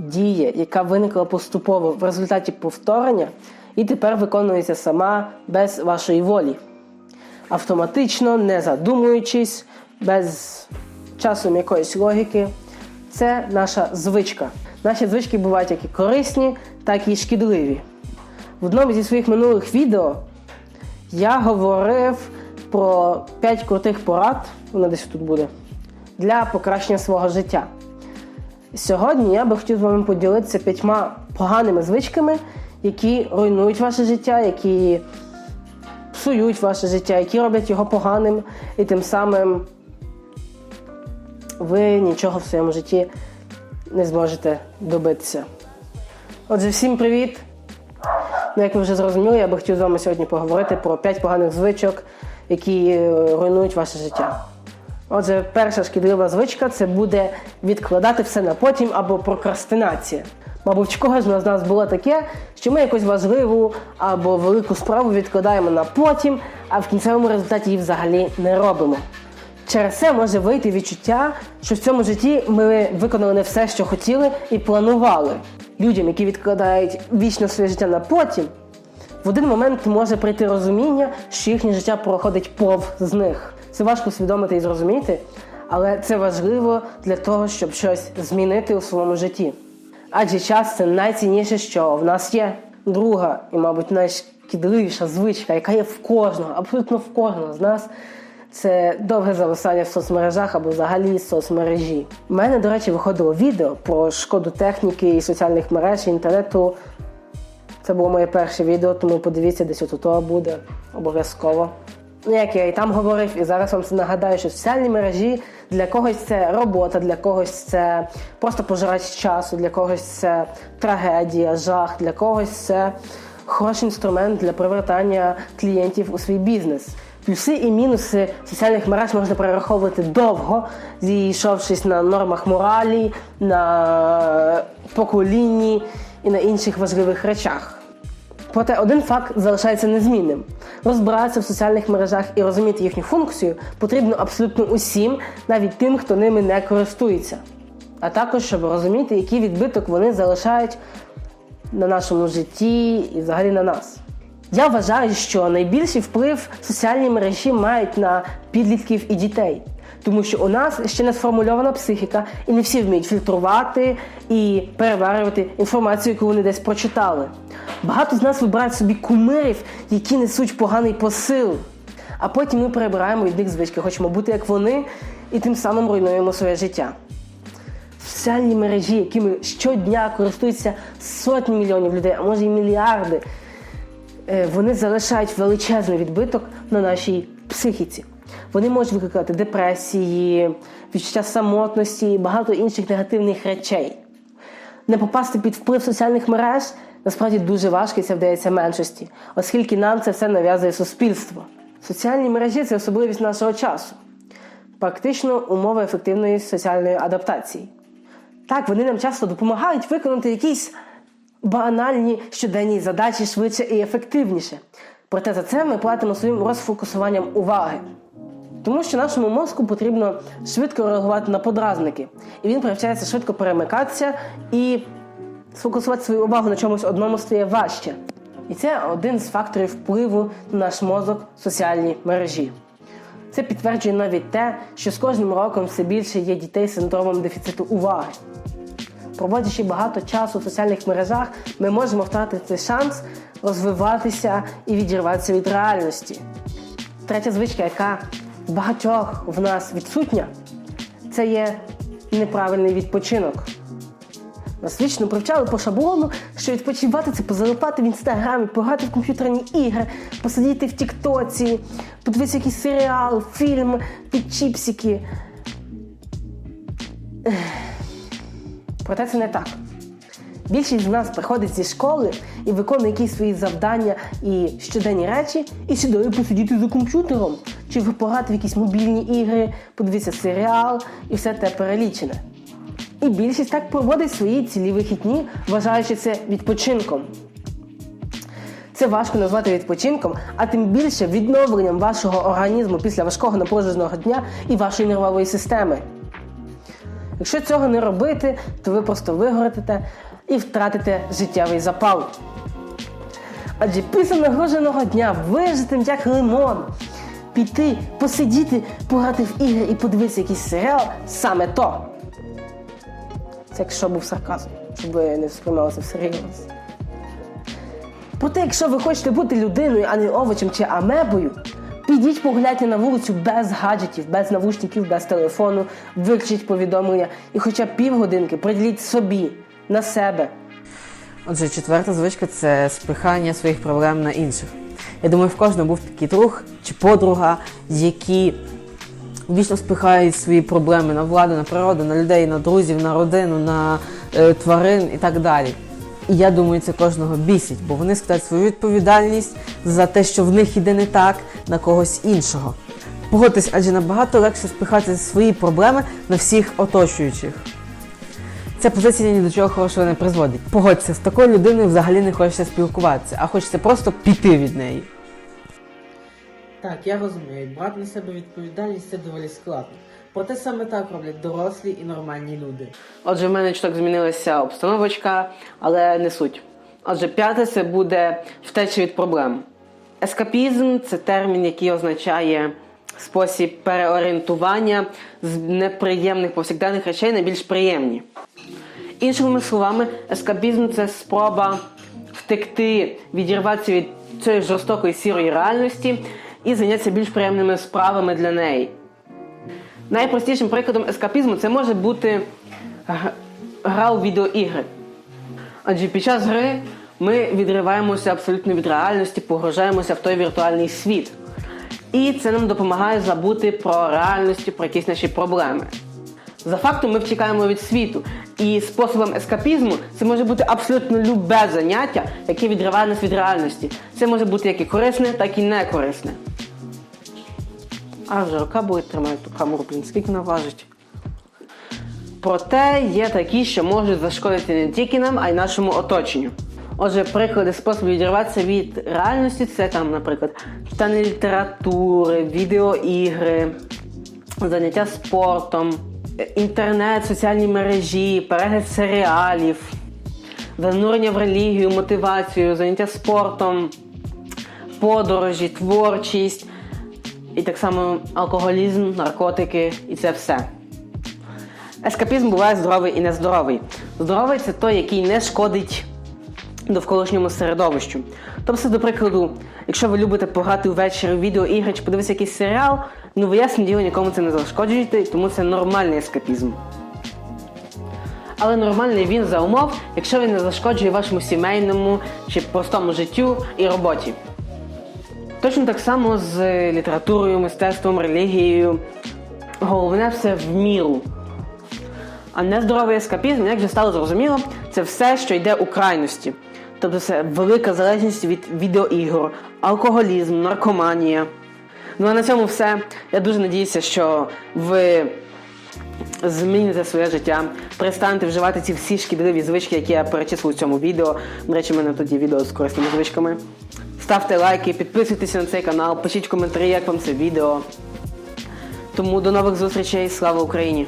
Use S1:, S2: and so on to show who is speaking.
S1: дія, яка виникла поступово в результаті повторення, і тепер виконується сама без вашої волі. Автоматично, не задумуючись, без часом якоїсь логіки. Це наша звичка. Наші звички бувають як і корисні, так і шкідливі. В одному зі своїх минулих відео я говорив про 5 крутих порад, воно десь тут буде, для покращення свого життя. Сьогодні я би хотів з вами поділитися п'ятьма поганими звичками, які руйнують ваше життя, які псують ваше життя, які роблять його поганим, і тим самим ви нічого в своєму житті не зможете добитися. Отже, всім привіт! Ну, як ви вже зрозуміли, я би хотів з вами сьогодні поговорити про 5 поганих звичок, які е, руйнують ваше життя. Отже, перша шкідлива звичка це буде відкладати все на потім або прокрастинація. Мабуть, когось з нас було таке, що ми якусь важливу або велику справу відкладаємо на потім, а в кінцевому результаті її взагалі не робимо. Через це може вийти відчуття, що в цьому житті ми виконали не все, що хотіли, і планували. Людям, які відкладають вічно своє життя на потім, в один момент може прийти розуміння, що їхнє життя проходить повз них. Це важко усвідомити і зрозуміти, але це важливо для того, щоб щось змінити у своєму житті. Адже час це найцінніше, що в нас є. Друга і, мабуть, найшкідливіша звичка, яка є в кожного, абсолютно в кожного з нас. Це довге зависання в соцмережах або взагалі соцмережі. У мене, до речі, виходило відео про шкоду техніки і соціальних мереж і інтернету. Це було моє перше відео, тому подивіться, десь от того буде обов'язково. Ну, як я і там говорив, і зараз вам це нагадаю, що соціальні мережі для когось це робота, для когось це просто пожирач часу, для когось це трагедія, жах, для когось це хороший інструмент для привертання клієнтів у свій бізнес. Плюси і мінуси соціальних мереж можна перераховувати довго, зійшовшись на нормах моралі, на поколінні і на інших важливих речах. Проте один факт залишається незмінним: розбиратися в соціальних мережах і розуміти їхню функцію потрібно абсолютно усім, навіть тим, хто ними не користується. А також щоб розуміти, який відбиток вони залишають на нашому житті і взагалі на нас. Я вважаю, що найбільший вплив соціальні мережі мають на підлітків і дітей. Тому що у нас ще не сформульована психіка, і не всі вміють фільтрувати і переварювати інформацію, яку вони десь прочитали. Багато з нас вибирають собі кумирів, які несуть поганий посил. А потім ми перебираємо від них звички, хочемо бути як вони, і тим самим руйнуємо своє життя. Соціальні мережі, якими щодня користуються сотні мільйонів людей, а може й мільярди, е, вони залишають величезний відбиток на нашій психіці. Вони можуть викликати депресії, відчуття самотності і багато інших негативних речей. Не попасти під вплив соціальних мереж насправді дуже важко і це вдається меншості, оскільки нам це все нав'язує суспільство. Соціальні мережі це особливість нашого часу, практично умова ефективної соціальної адаптації. Так, вони нам часто допомагають виконати якісь банальні щоденні задачі швидше і ефективніше. Проте за це ми платимо своїм розфокусуванням уваги. Тому що нашому мозку потрібно швидко реагувати на подразники, і він привчається швидко перемикатися і сфокусувати свою увагу на чомусь одному стає важче. І це один з факторів впливу на наш мозок соціальні мережі. Це підтверджує навіть те, що з кожним роком все більше є дітей з синдромом дефіциту уваги. Проводячи багато часу в соціальних мережах, ми можемо втратити шанс розвиватися і відірватися від реальності. Третя звичка, яка багатьох в нас відсутня, це є неправильний відпочинок. Нас вічно привчали по шаблону, що відпочивати це позалипати в інстаграмі, пограти в комп'ютерні ігри, посидіти в Тіктоці, подивитися якийсь серіал, фільм, під чіпсики. Проте це не так. Більшість з нас приходить зі школи і виконує якісь свої завдання і щоденні речі, і сідає посидіти за комп'ютером, чи пограти в якісь мобільні ігри, подивитися серіал і все те перелічене. І більшість так проводить свої цілі вихідні, вважаючи це відпочинком. Це важко назвати відпочинком, а тим більше відновленням вашого організму після важкого напруженого дня і вашої нервової системи.
S2: Якщо цього не робити, то ви просто вигорите і втратите життєвий запал. Адже після нагруженого дня вижити як лимон, піти, посидіти, пограти в ігри і подивитися якийсь серіал саме то. Це якщо був сарказм, щоб ви не сприймали це всерйоз. Проте, якщо ви хочете бути людиною, а не овочем чи амебою, підіть погуляйте на вулицю без гаджетів, без навушників, без телефону, виключіть повідомлення і хоча б півгодинки приділіть собі, на себе.
S1: Отже, четверта звичка це спихання своїх проблем на інших. Я думаю, в кожного був такий друг чи подруга, які вічно спихають свої проблеми на владу, на природу, на людей, на друзів, на родину, на е, тварин і так далі. І я думаю, це кожного бісить, бо вони складають свою відповідальність за те, що в них іде не так, на когось іншого. Погодьтесь, адже набагато легше спихати свої проблеми на всіх оточуючих. Ця позиція ні до чого хорошого не призводить. Погодься, з такою людиною взагалі не хочеться спілкуватися, а хочеться просто піти від неї. Так, я розумію, брати на себе відповідальність це доволі складно. Проте саме так роблять дорослі і нормальні люди.
S2: Отже, в мене чуток змінилася обстановочка, але не суть. Отже, п'яте це буде втеча від проблем. Ескапізм це термін, який означає спосіб переорієнтування з неприємних повсякденних речей на більш приємні. Іншими словами, ескапізм це спроба втекти, відірватися від цієї жорстокої сірої реальності і зайнятися більш приємними справами для неї. Найпростішим прикладом ескапізму це може бути гра у відеоігри. Адже під час гри ми відриваємося абсолютно від реальності, погружаємося в той віртуальний світ. І це нам допомагає забути про реальності, про якісь наші проблеми. За фактом ми втікаємо від світу. І способом ескапізму це може бути абсолютно любе заняття, яке відриває нас від реальності. Це може бути як і корисне, так і не корисне. А рука буде тримати ту камеру, блін, скільки вона важить. Проте є такі, що можуть зашкодити не тільки нам, а й нашому оточенню. Отже, приклади способів відірватися від реальності це там, наприклад, читання літератури, відеоігри, заняття спортом, е, інтернет, соціальні мережі, перегляд серіалів, занурення в релігію, мотивацію, заняття спортом, подорожі, творчість, і так само алкоголізм, наркотики і це все. Ескапізм буває здоровий і нездоровий. Здоровий це той, який не шкодить довколишньому середовищу. Тобто, до прикладу, якщо ви любите пограти ввечері відеоігри чи подивитися якийсь серіал, ну ви ясне діло нікому це не зашкоджуєте, тому це нормальний ескапізм. Але нормальний він за умов, якщо він не зашкоджує вашому сімейному чи простому життю і роботі. Точно так само з літературою, мистецтвом, релігією. Головне все в міру. А нездоровий ескапізм, як вже стало зрозуміло, це все, що йде у крайності. Тобто це велика залежність від відеоігор, алкоголізм, наркоманія. Ну а на цьому все. Я дуже надіюся, що ви зміните своє життя, перестанете вживати ці всі шкідливі звички, які я перечислив у цьому відео. До речі, в мене є відео з корисними звичками. Ставте лайки, підписуйтесь на цей канал, пишіть коментарі, як вам це відео. Тому до нових зустрічей, слава Україні!